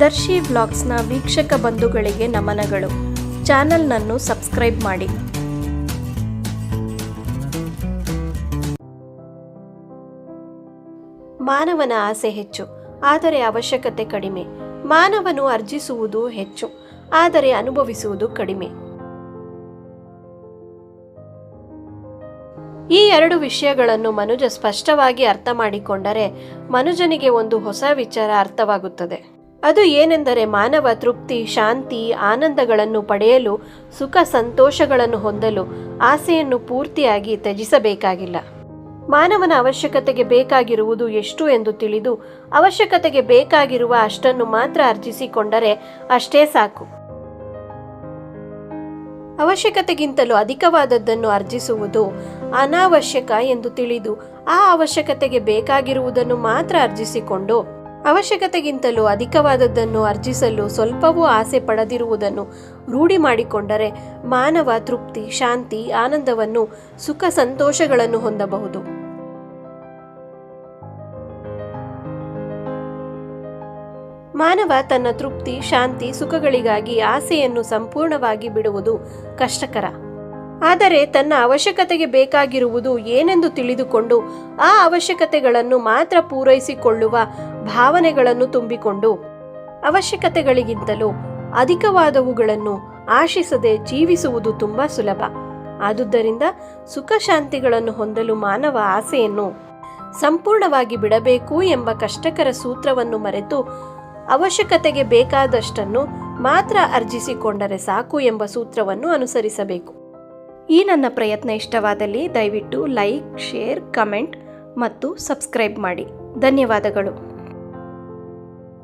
ದರ್ಶಿ ವ್ಲಾಗ್ಸ್ನ ವೀಕ್ಷಕ ಬಂಧುಗಳಿಗೆ ನಮನಗಳು. ಚಾನಲ್ನನ್ನು ಸಬ್ಸ್ಕ್ರೈಬ್ ಮಾಡಿ. ಮಾನವನ ಆಸೆ ಹೆಚ್ಚು, ಆದರೆ ಅವಶ್ಯಕತೆ ಕಡಿಮೆ. ಮಾನವನು ಅರ್ಜಿಸುವುದು ಹೆಚ್ಚು, ಆದರೆ ಅನುಭವಿಸುವುದು ಕಡಿಮೆ. ಈ ಎರಡು ವಿಷಯಗಳನ್ನು ಮನುಜ ಸ್ಪಷ್ಟವಾಗಿ ಅರ್ಥ ಮಾಡಿಕೊಂಡರೆ ಮನುಜನಿಗೆ ಒಂದು ಹೊಸ ವಿಚಾರ ಅರ್ಥವಾಗುತ್ತದೆ. ಅದು ಏನೆಂದರೆ ಮಾನವ ತೃಪ್ತಿ, ಶಾಂತಿ, ಆನಂದಗಳನ್ನು ಪಡೆಯಲು, ಸುಖ ಸಂತೋಷಗಳನ್ನು ಹೊಂದಲು, ಆಸೆಯನ್ನು ಪೂರ್ತಿಯಾಗಿ ತ್ಯಜಿಸಬೇಕಾಗಿಲ್ಲ. ಮಾನವನ ಅವಶ್ಯಕತೆಗೆ ಬೇಕಾಗಿರುವುದು ಎಷ್ಟು ಎಂದು ತಿಳಿದು, ಅವಶ್ಯಕತೆಗೆ ಬೇಕಾಗಿರುವ ಅಷ್ಟನ್ನು ಮಾತ್ರ ಅರ್ಜಿಸಿಕೊಂಡರೆ ಅಷ್ಟೇ ಸಾಕು. ಅವಶ್ಯಕತೆಗಿಂತಲೂ ಅಧಿಕವಾದದ್ದನ್ನು ಅರ್ಜಿಸುವುದು ಅನಾವಶ್ಯಕ ಎಂದು ತಿಳಿದು, ಆ ಅವಶ್ಯಕತೆಗೆ ಬೇಕಾಗಿರುವುದನ್ನು ಮಾತ್ರ ಅರ್ಜಿಸಿಕೊಂಡು ಅವಶ್ಯಕತೆಗಿಂತಲೂ ಅಧಿಕವಾದದ್ದನ್ನು ಅರ್ಜಿಸಲು ಸ್ವಲ್ಪವೂ ಆಸೆ ಪಡೆದಿರುವುದನ್ನು ರೂಢಿ ಮಾಡಿಕೊಂಡರೆ ಮಾನವ ತೃಪ್ತಿ, ಶಾಂತಿ, ಆನಂದವನ್ನು, ಸುಖ ಸಂತೋಷಗಳನ್ನು ಹೊಂದಬಹುದು. ಮಾನವ ತನ್ನ ತೃಪ್ತಿ, ಶಾಂತಿ, ಸುಖಗಳಿಗಾಗಿ ಆಸೆಯನ್ನು ಸಂಪೂರ್ಣವಾಗಿ ಬಿಡುವುದು ಕಷ್ಟಕರ. ಆದರೆ ತನ್ನ ಅವಶ್ಯಕತೆಗೆ ಬೇಕಾಗಿರುವುದು ಏನೆಂದು ತಿಳಿದುಕೊಂಡು ಆ ಅವಶ್ಯಕತೆಗಳನ್ನು ಮಾತ್ರ ಪೂರೈಸಿಕೊಳ್ಳುವ ಭಾವನೆಗಳನ್ನು ತುಂಬಿಕೊಂಡು ಅವಶ್ಯಕತೆಗಳಿಗಿಂತಲೂ ಅಧಿಕವಾದವುಗಳನ್ನು ಆಶಿಸದೆ ಜೀವಿಸುವುದು ತುಂಬಾ ಸುಲಭ. ಆದುದರಿಂದ ಸುಖ ಶಾಂತಿಗಳನ್ನು ಹೊಂದಲು ಮಾನವ ಆಸೆಯನ್ನು ಸಂಪೂರ್ಣವಾಗಿ ಬಿಡಬೇಕು ಎಂಬ ಕಷ್ಟಕರ ಸೂತ್ರವನ್ನು ಮರೆತು ಅವಶ್ಯಕತೆಗೆ ಬೇಕಾದಷ್ಟನ್ನು ಮಾತ್ರ ಅರ್ಜಿಸಿಕೊಂಡರೆ ಸಾಕು ಎಂಬ ಸೂತ್ರವನ್ನು ಅನುಸರಿಸಬೇಕು. ಈ ನನ್ನ ಪ್ರಯತ್ನ ಇಷ್ಟವಾದಲ್ಲಿ ದಯವಿಟ್ಟು ಲೈಕ್ ಶೇರ್ ಕಮೆಂಟ್ ಮತ್ತು ಸಬ್ಸ್ಕ್ರೈಬ್ ಮಾಡಿ. ಧನ್ಯವಾದಗಳು.